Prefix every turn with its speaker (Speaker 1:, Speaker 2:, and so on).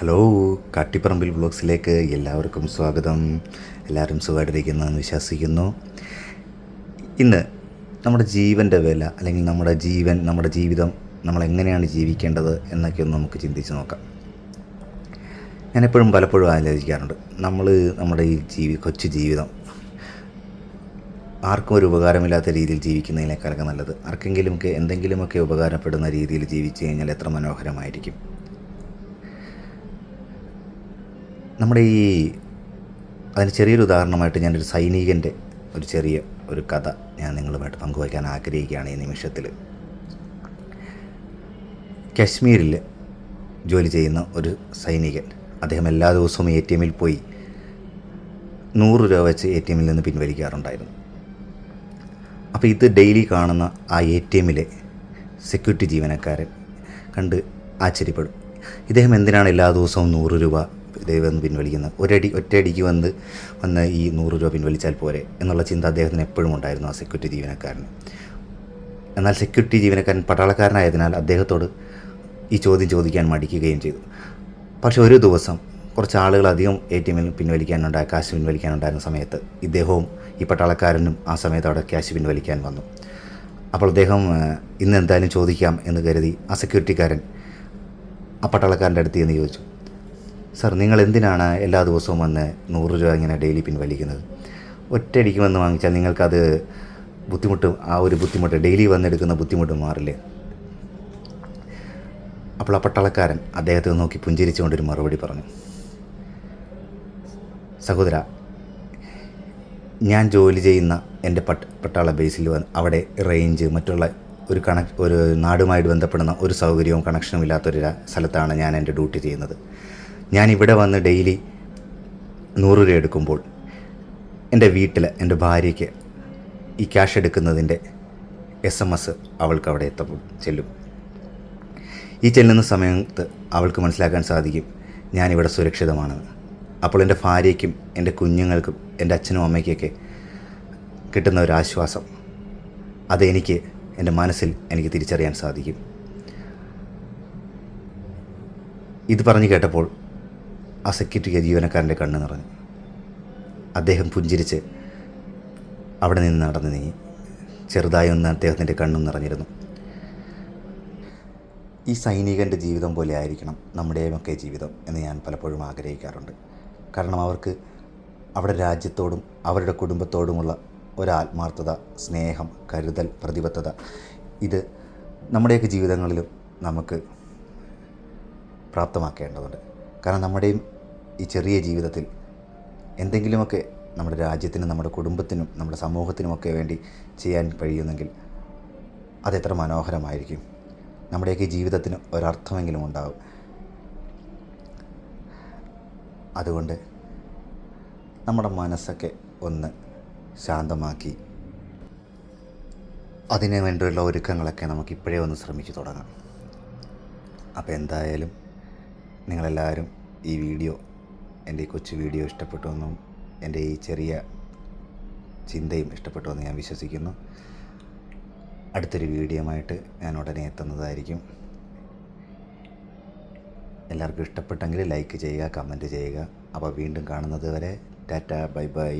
Speaker 1: Hello കാട്ടിപ്പറമ്പിൽ ബ്ലോഗ്സിലേക്ക് എല്ലാവർക്കും സ്വാഗതം. എല്ലാവരും സുഖമായിട്ടിരിക്കുന്നതെന്ന് വിശ്വസിക്കുന്നു. ഇന്ന് നമ്മുടെ ജീവന്റെ വില അല്ലെങ്കിൽ നമ്മുടെ ജീവൻ നമ്മുടെ ജീവിതം നമ്മൾ എങ്ങനെയാണ് ജീവിക്കേണ്ടത് എന്നൊക്കെ ഒന്ന് നമുക്ക് ചിന്തിച്ച് നോക്കാം. ഞാൻ എപ്പോഴും പലപ്പോഴും ആലോചിക്കാറുണ്ട് നമ്മൾ നമ്മുടെ ഈ ജീവി കൊച്ചു ജീവിതം ആർക്കും ഒരു ഉപകാരമില്ലാത്ത രീതിയിൽ ജീവിക്കുന്നതിനേക്കാളൊക്കെ നല്ലത്. ആർക്കെങ്കിലുമൊക്കെ എന്തെങ്കിലുമൊക്കെ ഉപകാരപ്പെടുന്ന രീതിയിൽ ജീവിച്ചു കഴിഞ്ഞാൽ എത്ര മനോഹരമായിരിക്കും. നമ്മുടെ ഈ അതിന് ചെറിയൊരു ഉദാഹരണമായിട്ട് ഞാനൊരു സൈനികന്റെ ഒരു ചെറിയ ഒരു കഥ ഞാൻ നിങ്ങളുമായിട്ട് പങ്കുവയ്ക്കാൻ ആഗ്രഹിക്കുകയാണ് ഈ നിമിഷത്തിൽ. കാശ്മീരിൽ ജോലി ചെയ്യുന്ന ഒരു സൈനികൻ അദ്ദേഹം എല്ലാ ദിവസവും എ ടി എമ്മിൽ പോയി നൂറ് രൂപ വെച്ച് എ ടി എമ്മിൽ നിന്ന് പിൻവലിക്കാറുണ്ടായിരുന്നു. അപ്പോൾ ഇത് ഡെയിലി കാണുന്ന ആ എ ടി എമ്മിലെ സെക്യൂരിറ്റി ജീവനക്കാരൻ കണ്ട് ആശ്ചര്യപ്പെടും. ഇദ്ദേഹം എന്തിനാണ് എല്ലാ ദിവസവും നൂറ് രൂപ വന്ന് പിൻവലിക്കുന്നത് ഒരടി ഒറ്റയടിക്ക് വന്ന് വന്ന് ഈ നൂറ് രൂപ പിൻവലിച്ചാൽ പോരെ എന്നുള്ള ചിന്ത അദ്ദേഹത്തിന് എപ്പോഴും ഉണ്ടായിരുന്നു ആ സെക്യൂരിറ്റി ജീവനക്കാരന്. എന്നാൽ സെക്യൂരിറ്റി ജീവനക്കാരൻ പട്ടാളക്കാരനായതിനാൽ അദ്ദേഹത്തോട് ഈ ചോദ്യം ചോദിക്കാൻ മടിക്കുകയും ചെയ്തു. പക്ഷേ ഒരു ദിവസം കുറച്ച് ആളുകൾ അധികം എ ടി എമ്മിൽ പിൻവലിക്കാനുണ്ടായ കാശ് പിൻവലിക്കാനുണ്ടായിരുന്ന സമയത്ത് ഇദ്ദേഹവും ഈ പട്ടാളക്കാരനും ആ സമയത്ത് അവിടെ ക്യാഷ് പിൻവലിക്കാൻ വന്നു. അപ്പോൾ അദ്ദേഹം ഇന്ന് എന്തായാലും ചോദിക്കാം എന്ന് കരുതി ആ സെക്യൂരിറ്റിക്കാരൻ ആ പട്ടാളക്കാരന്റെ അടുത്ത് ചെന്ന് ചോദിച്ചു. സാർ നിങ്ങൾ എന്തിനാണ് എല്ലാ ദിവസവും വന്ന് നൂറ് രൂപ ഇങ്ങനെ ഡെയിലി പിൻവലിക്കുന്നത് ഒറ്റയടിക്ക് വന്ന് വാങ്ങിച്ചാൽ നിങ്ങൾക്കത് ബുദ്ധിമുട്ട് ആ ഒരു ബുദ്ധിമുട്ട് ഡെയിലി വന്നെടുക്കുന്ന ബുദ്ധിമുട്ട് മാറില്ലേ? അപ്പോൾ ആ പട്ടാളക്കാരൻ അദ്ദേഹത്തെ നോക്കി പുഞ്ചിരിച്ചുകൊണ്ടൊരു മറുപടി പറഞ്ഞു. സഹോദര ഞാൻ ജോലി ചെയ്യുന്ന എന്റെ പട്ട പട്ടാള ബേസിൽ വന്ന് അവിടെ റേഞ്ച് മറ്റുള്ള ഒരു കണക് ഒരു നാടുമായിട്ട് ബന്ധപ്പെടുന്ന ഒരു സൗകര്യവും കണക്ഷനും ഇല്ലാത്തൊരു സ്ഥലത്താണ് ഞാൻ എന്റെ ഡ്യൂട്ടി ചെയ്യുന്നത്. ഞാൻ ഇവിടെ വന്ന് ഡെയിലി നൂറ് രൂപ എടുക്കുമ്പോൾ എന്റെ വീട്ടിൽ എന്റെ ഭാര്യയ്ക്ക് ഈ ക്യാഷ് എടുക്കുന്നതിന്റെ എസ് എം എസ് അവൾക്ക് അവിടെ എത്തപ്പോൾ ചെല്ലും. ഈ ചെല്ലുന്ന സമയത്ത് അവൾക്ക് മനസ്സിലാക്കാൻ സാധിക്കും ഞാനിവിടെ സുരക്ഷിതമാണെന്ന് അപ്പോൾ എന്റെ ഭാര്യയ്ക്കും എന്റെ കുഞ്ഞുങ്ങൾക്കും എന്റെ അച്ഛനും അമ്മയ്ക്കൊക്കെ കിട്ടുന്ന ഒരു ആശ്വാസം. അതെനിക്ക് എന്റെ മനസ്സിൽ എനിക്ക് തിരിച്ചറിയാൻ സാധിക്കും. ഇത് പറഞ്ഞു കേട്ടപ്പോൾ ആ സെക്യൂരിറ്റി ജീവനക്കാരന്റെ കണ്ണ് നിറഞ്ഞു. അദ്ദേഹം പുഞ്ചിരിച്ച് അവിടെ നിന്ന് നടന്നു നീങ്ങി. ചെറുതായി ഒന്ന് അദ്ദേഹത്തിന്റെ കണ്ണും നിറഞ്ഞിരുന്നു. ഈ സൈനികന്റെ ജീവിതം പോലെ ആയിരിക്കണം നമ്മുടെയുമൊക്കെ ജീവിതം എന്ന് ഞാൻ പലപ്പോഴും ആഗ്രഹിക്കാറുണ്ട്. കാരണം അവർക്ക് അവരുടെ രാജ്യത്തോടും അവരുടെ കുടുംബത്തോടുമുള്ള ഒരാത്മാർത്ഥത സ്നേഹം കരുതൽ പ്രതിബദ്ധത ഇത് നമ്മുടെയൊക്കെ ജീവിതങ്ങളിലും നമുക്ക് പ്രാപ്തമാക്കേണ്ടതുണ്ട്. കാരണം നമ്മുടെയും ഈ ചെറിയ ജീവിതത്തിൽ എന്തെങ്കിലുമൊക്കെ നമ്മുടെ രാജ്യത്തിനും നമ്മുടെ കുടുംബത്തിനും നമ്മുടെ സമൂഹത്തിനുമൊക്കെ വേണ്ടി ചെയ്യാൻ കഴിയുന്നെങ്കിൽ അതെത്ര മനോഹരമായിരിക്കും. നമ്മുടെയൊക്കെ ജീവിതത്തിന് ഒരർത്ഥമെങ്കിലും ഉണ്ടാകും അതുകൊണ്ട് നമ്മുടെ മനസ്സൊക്കെ ഒന്ന് ശാന്തമാക്കി അതിനു വേണ്ടിയുള്ള ഒരുക്കങ്ങളൊക്കെ നമുക്ക് ഇപ്പോഴേ ഒന്ന് ശ്രമിച്ചു തുടങ്ങാം. അപ്പോൾ എന്തായാലും നിങ്ങളെല്ലാവരും ഈ വീഡിയോ എന്റെ ഈ കൊച്ചു വീഡിയോ ഇഷ്ടപ്പെട്ടുവെന്നും എന്റെ ഈ ചെറിയ ചിന്തയും ഇഷ്ടപ്പെട്ടുവെന്ന് ഞാൻ വിശ്വസിക്കുന്നു. അടുത്തൊരു വീഡിയോയുമായിട്ട് ഞാൻ ഉടനെ എത്തുന്നതായിരിക്കും. എല്ലാവർക്കും ഇഷ്ടപ്പെട്ടെങ്കിൽ ലൈക്ക് ചെയ്യുക കമന്റ് ചെയ്യുക. അപ്പോൾ വീണ്ടും കാണുന്നത് വരെ ടാറ്റ ബൈ ബൈ.